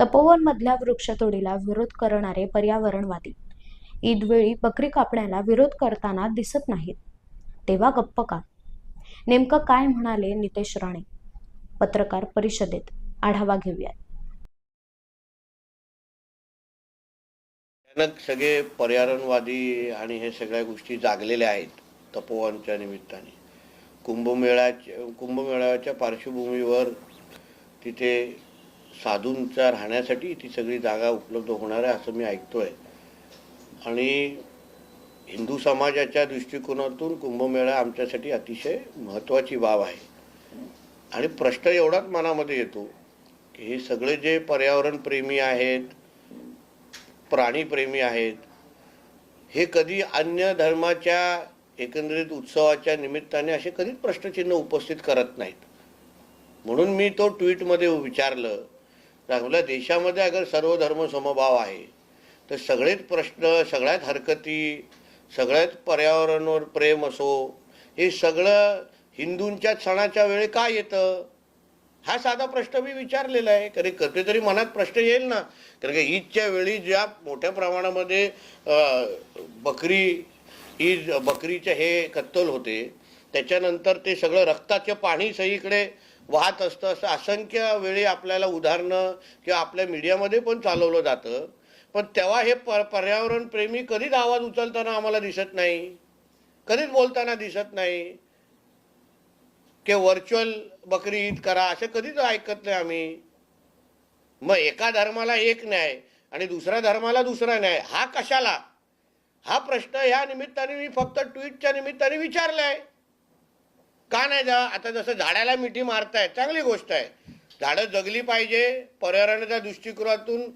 तपोवन मधल्या वृक्षतोडीला विरोध करणारे पर्यावरणवादी ईदवेळी बकरी कापण्याला विरोध करताना दिसत नाहीत. तेव्हा गप्प का? नेमकं काय म्हणाले नितेश राणे? पत्रकार परिषदेत आढावा घेऊयात. सगळे पर्यावरणवादी आणि हे सगळ्या गोष्टी जागलेल्या आहेत तपोवनच्या निमित्ताने. कुंभमेळ्याच्या कुंभमेळ्याच्या पार्श्वभूमीवर तिथे साधूंच्या राहण्यासाठी ती सगळी जागा उपलब्ध होणार आहे असं मी ऐकतोय. आणि हिंदू समाजाच्या दृष्टिकोनातून कुंभमेळा आमच्यासाठी अतिशय महत्त्वाची बाब आहे. आणि प्रश्न एवढाच मनामध्ये येतो की हे सगळे जे पर्यावरणप्रेमी आहेत प्राणीप्रेमी आहेत हे कधी अन्य धर्माच्या एकंदरीत उत्सवाच्या निमित्ताने असे कधीच प्रश्नचिन्ह उपस्थित करत नाहीत. म्हणून मी तो ट्विटमध्ये विचारलं आपल्या देशामध्ये अगर सर्व धर्म समभाव आहे तर सगळेच प्रश्न सगळ्यात हरकती सगळ्यात पर्यावरणावर प्रेम असो हे सगळं हिंदूंच्या सणाच्या वेळी का येतं? हा साधा प्रश्न मी विचारलेला आहे. कधी कधीतरी मनात प्रश्न येईल ना. कारण की ईदच्या वेळी ज्या मोठ्या प्रमाणामध्ये बकरी ईद बकरीचे हे कत्तल होते त्याच्यानंतर ते सगळं रक्ताचे पाणी सगळीकडे वाहत असतं. असं असंख्य वेळी आपल्याला उदाहरणं किंवा आपल्या मीडियामध्ये पण चालवलं जातं. पण तेव्हा हे प पर्यावरणप्रेमी कधीच आवाज उचलताना आम्हाला दिसत नाही. कधीच बोलताना दिसत नाही. की व्हर्च्युअल बकरी ईद करा असं कधीच ऐकत नाही आम्ही. मग एका धर्माला एक न्याय आणि दुसऱ्या धर्माला दुसरा न्याय हा कशाला? हा प्रश्न ह्या निमित्ताने मी फक्त ट्विटच्या निमित्ताने विचारलाय. का नाही जा? आता जसं झाडाला मिठी मारतायत चांगली गोष्ट आहे. झाडं जगली पाहिजे पर्यावरणाच्या दृष्टिकोनातून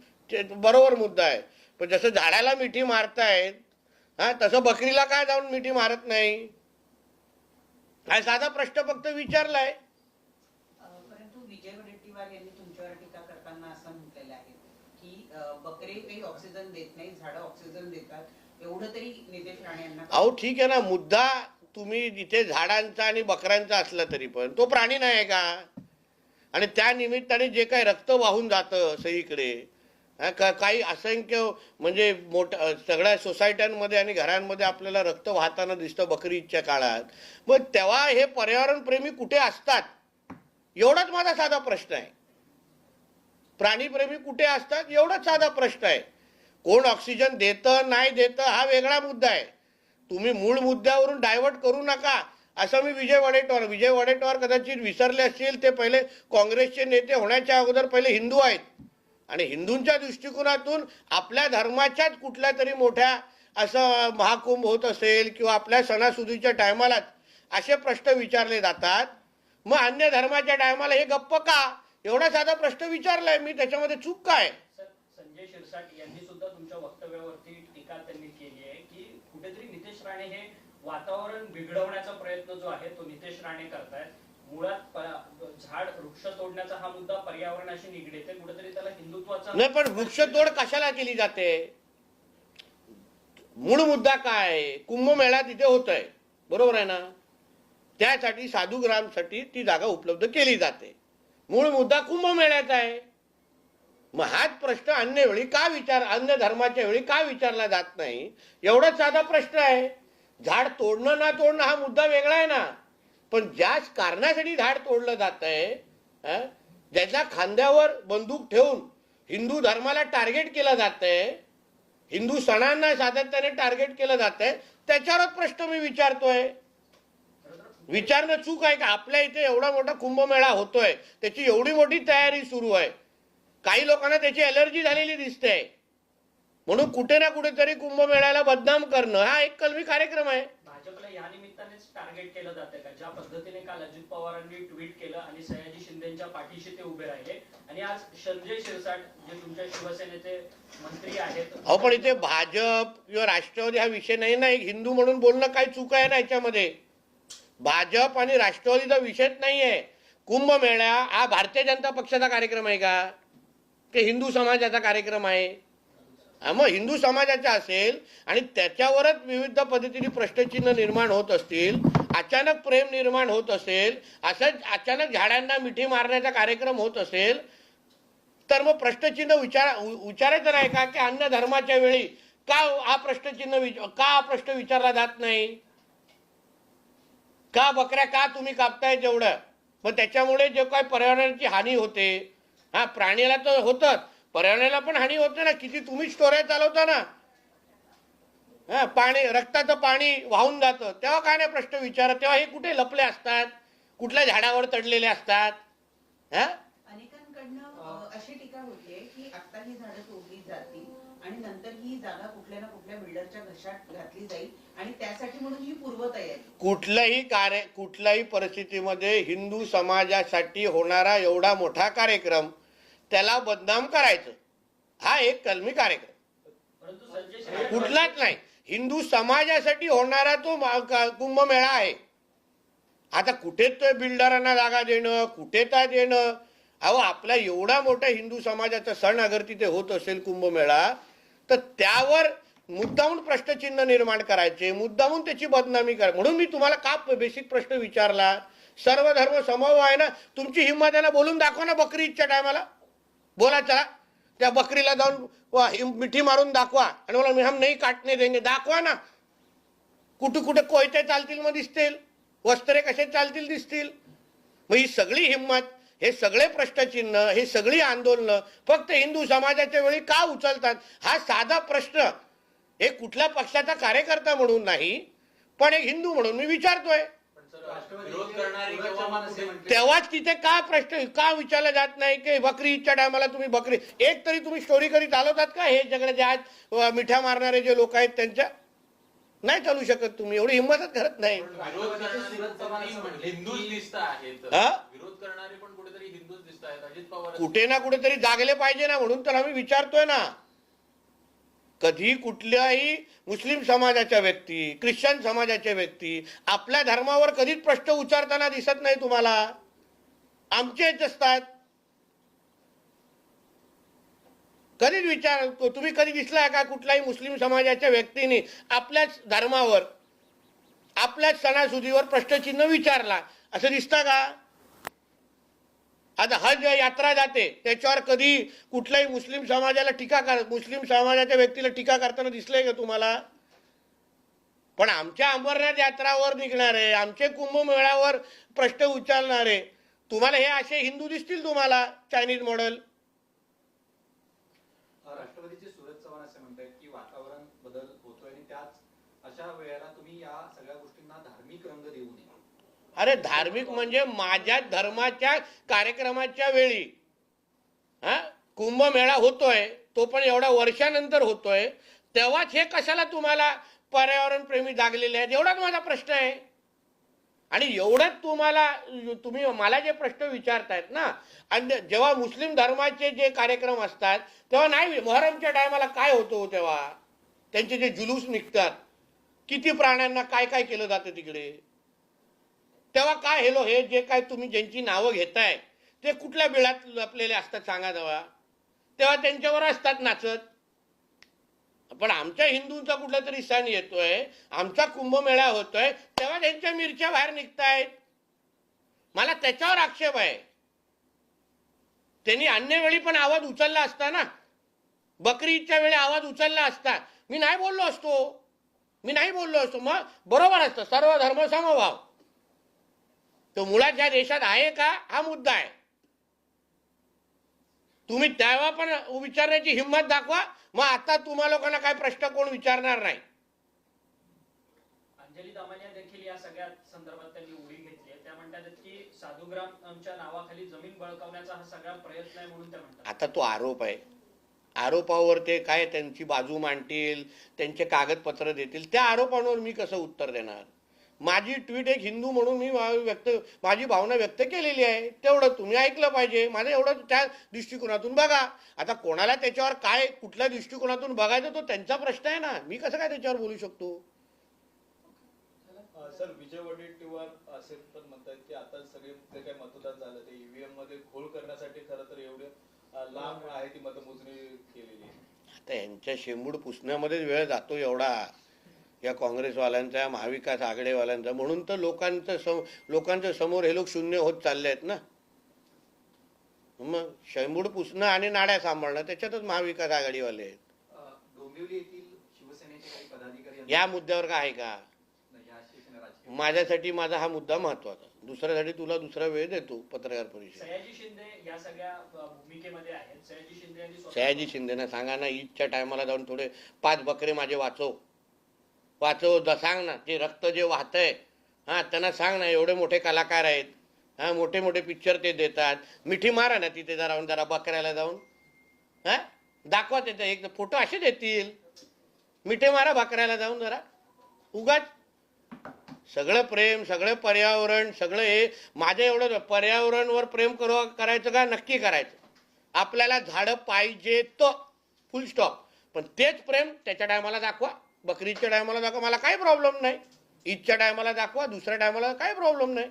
बरोबर मुद्दा आहे. पण जसं झाडाला मिठी मारतायत हा तसं बकरीला काय जाऊन मिठी मारत नाही? हा साधा प्रश्न फक्त विचारलाय. अ, परंतु विजय वडेट्टीवार यांनी तुमच्यावर टीका करताना असं म्हटलेलं आहे की अ, बकरे काही ऑक्सिजन देत नाही झाडं ऑक्सिजन देतात. एवढं तरी नितेश राणे यांना अहो ठीक आहे ना मुद्दा तुम्ही जिथे झाडांचा आणि बकऱ्यांचा असला तरी पण तो प्राणी नाही आहे का? आणि त्या निमित्ताने जे काही रक्त वाहून जातं सगळीकडे का काही असंख्य म्हणजे मोठ सगळ्या सोसायट्यांमध्ये आणि घरांमध्ये आपल्याला रक्त वाहताना दिसतं बकरीच्या काळात. मग तेव्हा हे पर्यावरणप्रेमी कुठे असतात? एवढाच माझा साधा प्रश्न आहे. प्राणीप्रेमी कुठे असतात? एवढाच साधा प्रश्न आहे. कोण ऑक्सिजन देतं नाही देतं हा वेगळा मुद्दा आहे. तुम्ही मूळ मुद्द्यावरून डायव्हर्ट करू नका. असं मी विजय वडेट्टीवार विजय वडेट्टीवार कदाचित विसरले असतील ते पहिले काँग्रेसचे नेते होण्याच्या अगोदर पहिले हिंदू आहेत. आणि हिंदूंच्या दृष्टिकोनातून आपल्या धर्माच्याच कुठल्या तरी मोठ्या असं महाकुंभ होत असेल किंवा आपल्या सणासुदीच्या टायमालाच असे प्रश्न विचारले जातात. मग अन्य धर्माच्या टायमाला हे गप्प का? एवढा साधा प्रश्न विचारलाय मी त्याच्यामध्ये चूक काय? संजय शिरसाट यांनी सुद्धा तुमच्या वक्तव्यावरती टीका त्यांनी केली आहे की कुठेतरी नितेश राणे हे वातावरण बिघडवण्याचा प्रयत्न जो आहे तो नितेश राणे करतायत. मुळात झाड वृक्ष तोडण्याचा हा मुद्दा पर्यावरणाशी निगडीत आहे. कुठेतरी त्याला हिंदुत्वाचा नाही पण वृक्षतोड कशाला केली जाते? मूळ मुद्दा काय? कुंभमेळा तिथे होत आहे बरोबर आहे ना? त्यासाठी साधुग्रामसाठी ती जागा उपलब्ध केली जाते. मूळ मुद्दा कुंभमेळ्याचा आहे. मग हाच प्रश्न अन्य वेळी का विचार अन्य धर्माच्या वेळी का विचारला जात नाही? एवढाच साधा प्रश्न आहे. झाड तोडणं ना तोडणं हा मुद्दा वेगळा आहे ना. पण ज्या कारणासाठी झाड तोडलं जात आहे ज्याच्या खांद्यावर बंदूक ठेवून हिंदू धर्माला टार्गेट केलं जात आहे हिंदू सणांना सातत्याने टार्गेट केलं जात आहे त्याच्यावरच प्रश्न मी विचारतोय. विचारणं चूक आहे का? आपल्या इथे एवढा मोठा कुंभमेळा होतोय त्याची एवढी मोठी तयारी सुरू आहे. काही लोकांना त्याची अलर्जी झालेली दिसते. म्हणून कुठे ना कुठेतरी कुंभमेळ्याला बदनाम करणं हा एक कलमी कार्यक्रम आहे. भाजपला या निमित्तानेच टार्गेट केलं का? ज्या पद्धतीने काल अजित पवारांनी ट्विट केलं आणि सयाजी शिंदेच्या पाठीशी ते उभे राहिले. आणि आज संजय शिरसाट जे तुमच्या शिवसेनेचे मंत्री आहेत अहो पण इथे भाजप किंवा राष्ट्रवादी हा विषय नाही ना एक हिंदू म्हणून बोलणं काय चूक आहे ना याच्यामध्ये? भाजप आणि राष्ट्रवादीचा विषयच नाहीये. कुंभमेळा हा भारतीय जनता पक्षाचा कार्यक्रम आहे का? ते हिंदू समाजाचा कार्यक्रम आहे. मग हिंदू समाजाचा असेल आणि त्याच्यावरच विविध पद्धतीने प्रश्नचिन्ह निर्माण होत असतील अचानक प्रेम निर्माण होत असेल असंच अचानक झाडांना मिठी मारण्याचा कार्यक्रम होत असेल तर मग प्रश्नचिन्ह विचार विचारायचं नाही का की अन्य धर्माच्या वेळी का हा प्रश्नचिन्ह विच- का हा प्रश्न विचारला जात नाही? का बकऱ्या का तुम्ही कापताय जेवढं मग त्याच्यामुळे जे काय पर्यावरणाची हानी होते हा प्राण्याला तर होतच पर्यावरणाला पण हानी होते ना. किती तुम्ही स्टोऱ्या चालवता ना. हा पाणी रक्ताचं पाणी वाहून जातं. तेव्हा काय नाही प्रश्न विचारत. तेव्हा हे कुठे लपले असतात? कुठल्या झाडावर चढलेले असतात? हा? अनेकांकडनं अ, अशी टीका होते की आता ही झाडं तोडली जातील आणि नंतर ही जागा कुठल्या ना कुठल्या बिल्डरच्या घशात घातली जाईल आणि त्यासाठी म्हणून ही पूर्वतयारी. कुठल्याही कार्य कुठल्याही परिस्थितीमध्ये हिंदू समाजासाठी होणारा एवढा मोठा कार्यक्रम त्याला बदनाम करायचं. हा एक कलमी कार्यक्रम. कुठलाच नाही. हिंदू समाजासाठी होणारा तो कुंभमेळा आहे. आता कुठे तो बिल्डरांना जागा देणं कुठे काय देणं? अहो आपला एवढा मोठा हिंदू समाजाचा सण अगर तिथे होत असेल कुंभमेळा तर त्यावर मुद्दामून प्रश्नचिन्ह निर्माण करायचे मुद्दामून त्याची बदनामी करा. म्हणून मी तुम्हाला का बेसिक प्रश्न विचारला? सर्व धर्म समभाव आहे ना? तुमची हिंमत आहे ना? बोलून दाखवा ना बकरी ईदच्या टायमाला. बोला चला त्या बकरीला जाऊन वा, हिम- मिठी मारून दाखवा. आणि मला मी हम नाही काटणे देंगे दाखवा ना. कुठे कुठे कोयते चालतील मग दिसतील. वस्त्रे कसे चालतील दिसतील. मग ही सगळी हिंमत हे सगळे प्रश्नचिन्ह हे सगळी आंदोलनं फक्त हिंदू समाजाच्या वेळी का उचलतात? हा साधा प्रश्न. हे कुठल्या पक्षाचा कार्यकर्ता म्हणून नाही पण एक हिंदू म्हणून मी विचारतोय. तेव्हाच तिथे का प्रश्न का विचारला जात नाही की बकरी ईदच्या टायमाला तुम्ही बकरी एक तरी तुम्ही स्टोरी करी चालवतात का? हे सगळे जे आज मिठ्या मारणारे जे लोक आहेत त्यांच्या नाही चालू शकत तुम्ही. एवढी हिंमतच करत नाही. विरोध करणारी कुठेतरी हिंदूच दिसत आहेत? विरोध करणारे पण कुठेतरी हिंदूच दिसत आहेत. अजित पवार कुठे ना कुठेतरी जागले पाहिजे ना म्हणून तर आम्ही विचारतोय ना. कधी कुठल्याही मुस्लिम समाजाच्या व्यक्ती ख्रिश्चन समाजाच्या व्यक्ती आपल्या धर्मावर कधीच प्रश्न उच्चारताना दिसत नाही तुम्हाला. आमचेच असतात. कधीच विचार तुम्ही कधी दिसला का कुठल्याही मुस्लिम समाजाच्या व्यक्तीने आपल्याच धर्मावर आपल्याच सणासुदीवर प्रश्नचिन्ह विचारला? असं दिसतं का? आता हज यात्रा जाते त्याच्यावर कधी कुठल्याही मुस्लिम समाजाला टीका कर मुस्लिम समाजाच्या व्यक्तीला टीका करताना दिसलंय का तुम्हाला? पण आमच्या अंबरनाथ यात्रावर निघणारे आमचे कुंभमेळ्यावर प्रश्न उचलणारे तुम्हाला हे असे हिंदू दिसतील तुम्हाला चायनीज मॉडेल? राष्ट्रवादीचे सूरज चव्हाण असे म्हणतात की वातावरण बदल होतोय आणि त्याच अशा वेळेला तुम्ही या सगळ्या गोष्टींना धार्मिक रंग देऊ नये अरे धार्मिक म्हणजे माझ्या धर्माच्या कार्यक्रमाच्या वेळी. हा? कुंभमेळा होतोय तो पण एवढ्या वर्षानंतर होतोय. तेव्हाच हे कशाला तुम्हाला पर्यावरण प्रेमी जागलेले आहेत? एवढाच माझा प्रश्न आहे. आणि एवढंच तुम्हाला तुम्ही मला जे प्रश्न विचारतायत ना आणि जेव्हा मुस्लिम धर्माचे जे कार्यक्रम असतात तेव्हा नाही मोहरमच्या टायमाला काय होतो हो तेव्हा? त्यांचे जे जुलूस निघतात किती प्राण्यांना काय काय केलं जातं तिकडे? तेव्हा काय हेलो हे जे काय तुम्ही ज्यांची नावं घेताय ते कुठल्या बिळात लपलेले असतात सांगा तेव्हा. तेव्हा त्यांच्यावर असतात नाचत. पण आमच्या हिंदूंचा कुठला तरी सण येतोय आमचा कुंभमेळा होतोय तेव्हा त्यांच्या मिरच्या बाहेर निघतायत. मला त्याच्यावर आक्षेप आहे. त्यांनी अन्य वेळी पण आवाज उचलला असता ना. बकरी ईदच्या वेळी आवाज उचलला असता. मी नाही बोललो असतो. मी नाही बोललो असतो. मग बरोबर असतं. सर्व धर्म समभाव. तो मुळात या देशात आहे का हा मुद्दा आहे. तुम्ही तेव्हा पण विचारण्याची हिंमत दाखवा. मग आता तुम्हा लोकांना काय प्रश्न कोण विचारणार नाही. अंजली दामनिया देखील या सगळ्या संदर्भात त्यांनी उडी घेतली आहे. त्या म्हणतात की साधुग्रामच्या नावाखाली जमीन बळकावण्याचा हा सगळा प्रयत्न आहे म्हणून त्या म्हणतात. आता तो आरोप आहे. आरोपावर ते काय त्यांची बाजू मांडतील त्यांचे कागदपत्र देतील त्या आरोपांवर मी कसं उत्तर देणार? माझी ट्विट एक हिंदू म्हणून मी व्यक्त माझी भावना व्यक्त केलेली आहे. तेवढं तुम्ही ऐकलं पाहिजे. माझं एवढं त्या दृष्टिकोनातून बघा. आता कोणाला त्याच्यावर काय कुठल्या दृष्टिकोनातून बघायचं तो त्यांचा प्रश्न आहे ना. मी कसं काय त्याच्यावर बोलू शकतो? सर विजय वडेट्टीवार असे पण म्हणतात की आता सगळे जे काही मतदान झालं ते ईव्हीएममध्ये घोळ करण्यासाठी खरं तर एवढे लांब आहे ती मतमोजणी केलेली आहे. आता यांच्या शेंबूड पुसण्यामध्येच वेळ जातो एवढा. या काँग्रेसवाल्यांचा महाविकास आघाडीवाल्यांचा. म्हणून तर लोकांचं सम लोकांच्या समोर हे लोक शून्य होत चालले आहेत ना? मग शैंबूड पुसणं आणि नाड्या सांभाळणं त्याच्यातच महाविकास आघाडीवाले आहेत. या मुद्द्यावर काय आहे का? माझ्यासाठी माझा हा मुद्दा महत्त्वाचा दुसऱ्यासाठी तुला दुसरा वेळ देतो पत्रकार परिषद. सयाजी शिंदे या सगळ्या अ, भूमिकेमध्ये आहेत. सयाजी शिंदे यांनी स्वतः- सयाजी शिंदेना सांगा ना ईदच्या टायमाला जाऊन थोडे पाच बकरे माझे वाचव. वाचव द सांग ना ते रक्त जे वाहतंय. हां त्यांना सांग ना एवढे मोठे कलाकार आहेत. हां मोठे मोठे पिक्चर ते देतात. मिठी मारा ना तिथे जरा जरा बकऱ्याला जाऊन. हां? दाखवा तिथे एक फोटो असे देतील. मिठे मारा बकऱ्याला जाऊन जरा. उगाच. सगळं प्रेम सगळं पर्यावरण सगळं हे. माझं एवढं पर्यावरणवर प्रेम करू करायचं का? नक्की करायचं. आपल्याला झाडं पाहिजे तर फुल स्टॉप पण तेच प्रेम त्याच्या टायमाला दाखवा. बकरीच्या टायमाला दाखवा मला काही प्रॉब्लेम नाही. ईदच्या टायमाला दाखवा दुसऱ्या टायमाला काही प्रॉब्लेम नाही.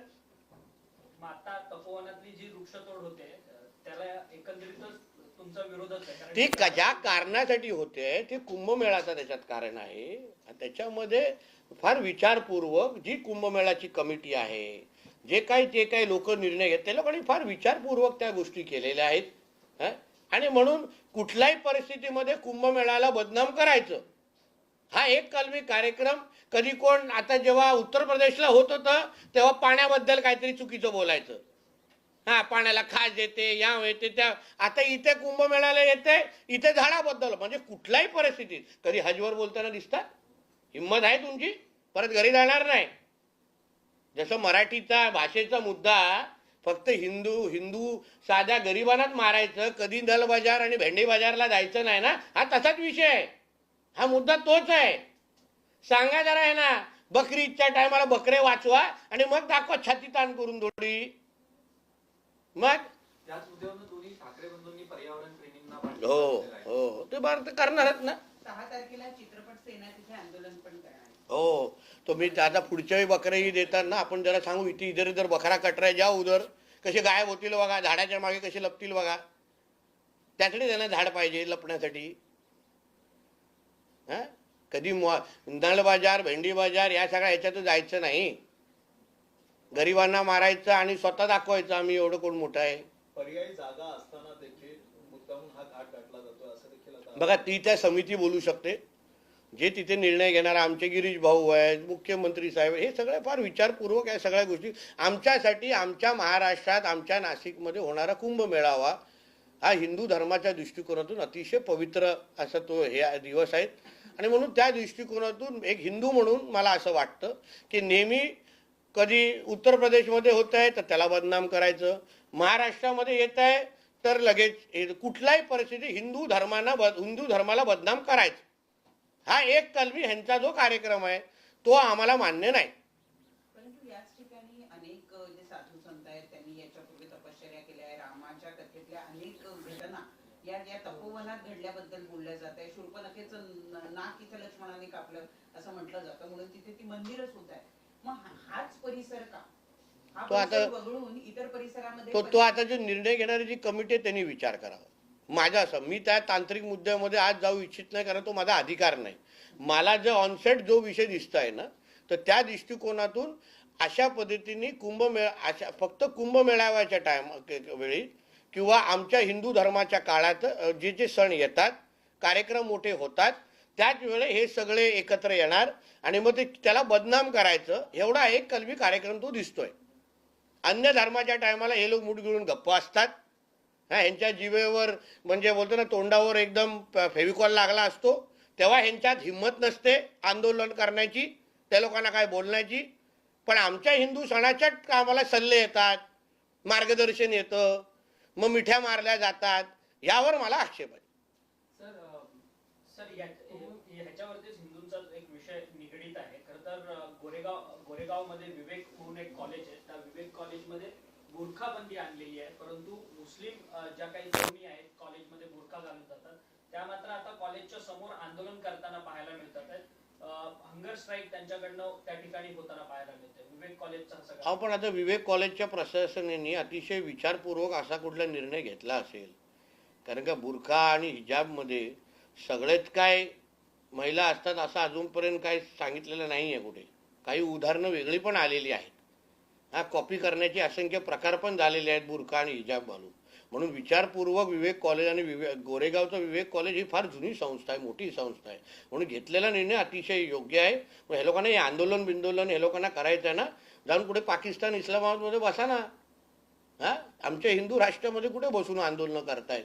मग आता तपोवनातली जी वृक्षतोड होते अ, त्याला एकंदरीतच तुमचा विरोधच आहे कारण ती की- ज्या कारणासाठी होते ते कुंभमेळाचं त्याच्यात कारण आहे. आणि त्याच्यामध्ये फार विचारपूर्वक जी कुंभमेळाची कमिटी आहे जे काही जे काही लोक निर्णय घेत त्या लोकांनी फार विचारपूर्वक त्या गोष्टी केलेल्या आहेत. हं? आणि म्हणून कुठल्याही परिस्थितीमध्ये कुंभमेळ्याला बदनाम करायचं. हा एक कलमी कार्यक्रम. कधी कोण आता जेव्हा उत्तर प्रदेशला होत होतं तेव्हा पाण्याबद्दल काहीतरी चुकीचं बोलायचं. हा पाण्याला खास येते या येते त्या आता इथे कुंभमेळ्याला येते इथे झाडाबद्दल म्हणजे कुठल्याही परिस्थितीत. कधी हजवर बोलताना दिसतात? हिंमत आहे तुमची? परत घरी जाणार नाही. जसं मराठीचा भाषेचा मुद्दा फक्त हिंदू हिंदू साध्या गरिबांनाच मारायचं कधी दल बाजार आणि भेंडी बाजारला जायचं नाही ना? हा तसाच विषय आहे. हा मुद्दा तोच आहे. सांगा जरा आहे ना बकरीच्या टायमाला बकरे वाचवा आणि मग दाखवा छाती ताण करून थोडी. मग? त्याच मुद्द्यावरून दोन्ही ठाकरे बंधूंनी पर्यावरण प्रेमींना हो आहे. हो. ते भारत करणारच ना. हो. तो मी आता पुढच्या वेळी बकरेही देतात ना? आपण जरा सांगू इथे इधर इधर बकरा कटराय जा उधर. कसे गायब होतील बघा झाडाच्या मागे कसे लपतील बघा. त्यासाठी त्यांना झाड पाहिजे लपण्यासाठी. हा? कधी नळ बाजार भेंडी बाजार या सगळ्या ह्याच्यात जायचं नाही. गरिबांना मारायचं आणि स्वतः दाखवायचं आम्ही एवढं कोण मोठं आहे. पर्यायी जागा असताना देखील मुद्दामून हा घाट गाठला जातो असं देखील आता बघा ती त्या समिती बोलू शकते. जे तिथे निर्णय घेणार आमचे गिरीश भाऊ आहेत मुख्यमंत्री साहेब हे सगळे फार विचारपूर्वक या सगळ्या गोष्टी. आमच्यासाठी आमच्या महाराष्ट्रात आमच्या नाशिकमध्ये होणारा कुंभ मेळावा हा हिंदू धर्माच्या दृष्टिकोनातून अतिशय पवित्र असा तो हे दिवस आहेत. आणि म्हणून त्या दृष्टिकोनातून एक हिंदू म्हणून मला असं वाटतं की नेहमी कधी उत्तर प्रदेशमध्ये होत आहे तर त्याला बदनाम करायचं. महाराष्ट्रामध्ये येत आहे तर लगेच कुठलाही परिस्थिती हिंदू धर्मांना बद हिंदू धर्माला बदनाम करायचं. हा एक कलमी ह्यांचा जो कार्यक्रम आहे तो आम्हाला मान्य नाही. या या तपोवनात घडल्याबद्दल बोलल्या जात आहे. शूर्पणखेचं न- नाक इथे लक्ष्मणाने कापलं असं म्हटलं जातं. म्हणून तिथे ती मंदिरं सुद्धा आहे मग हाच परिसर का? हा तो आता- परिसर वगळून इतर परिसरामध्ये तो तो आता जो निर्णय घेणारी जी कमिटी आहे त्यांनी विचार करावा. माझा असं मी त्या तांत्रिक मुद्द्यामध्ये आज जाऊ इच्छित नाही कारण तो माझा अधिकार नाही. मला जो ऑनसेट जो विषय दिसत आहे ना तर त्या दृष्टिकोनातून अशा पद्धतीने कुंभमेळा अशा फक्त कुंभमेळाव्याच्या टाइम वेळी किंवा आमच्या हिंदू धर्माच्या काळात जे जे सण येतात कार्यक्रम मोठे होतात त्याच वेळे हे सगळे एकत्र येणार आणि मग ते त्याला बदनाम करायचं एवढा एक कलमी कार्यक्रम तो दिसतोय. अन्य धर्माच्या टायमाला हे लोक मुठ गिळून गप्प असतात. हा ह्यांच्या जीवेवर म्हणजे बोलतो ना तोंडावर एकदम प- फेविकॉल लागला असतो तेव्हा ह्यांच्यात हिंमत नसते आंदोलन करण्याची त्या लोकांना काय बोलण्याची. पण आमच्या हिंदू सणाच्या आम्हाला सल्ले येतात मार्गदर्शन येतं मग मिठ्या मारल्या जातात. यावर मला आक्षेप आहे. सर सर ह्याच्यावरतीच हिंदूंचा एक विषय निगडीत आहे. खर तर गोरेगाव गोरेगावमध्ये विवेक म्हणून एक कॉलेज आहे. त्या विवेक कॉलेजमध्ये बुरखाबंदी आणलेली आहे. परंतु मुस्लिम ज्या काही जमिनी आहेत कॉलेजमध्ये बुरखा घालून जातात. त्या मात्र आता कॉलेजच्या समोर आंदोलन करताना पाहायला मिळतात. हंगर स्ट्राईक त्यांच्याकडनं त्या ठिकाणी होताना पाहायला मिळते विवेक कॉलेजचा हा आता विवेक कॉलेजच्या प्रशासनाने अतिशय विचारपूर्वक असा कुठला निर्णय घेतला असेल? कारण का बुरखा आणि हिजाबमध्ये सगळेच काय महिला असतात असं अजूनपर्यंत काय सांगितलेलं नाही आहे कुठे. काही उदाहरणं वेगळी पण आलेली आहेत. हा कॉपी करण्याचे असंख्य प्रकार पण झालेले आहेत बुरखा आणि हिजाब घालून. म्हणून विचारपूर्वक विवेक कॉलेज आणि विवेक गोरेगावचं विवेक कॉलेज ही फार जुनी संस्था आहे मोठी संस्था आहे. म्हणून घेतलेला निर्णय अतिशय योग्य आहे. मग हे लोकांना हे आंदोलन बिंदोलन हे लोकांना करायचं आहे ना जाऊन कुठे पाकिस्तान इस्लामाबादमध्ये बसा ना. हां? आमच्या हिंदू राष्ट्रामध्ये कुठे बसून आंदोलनं करतायत?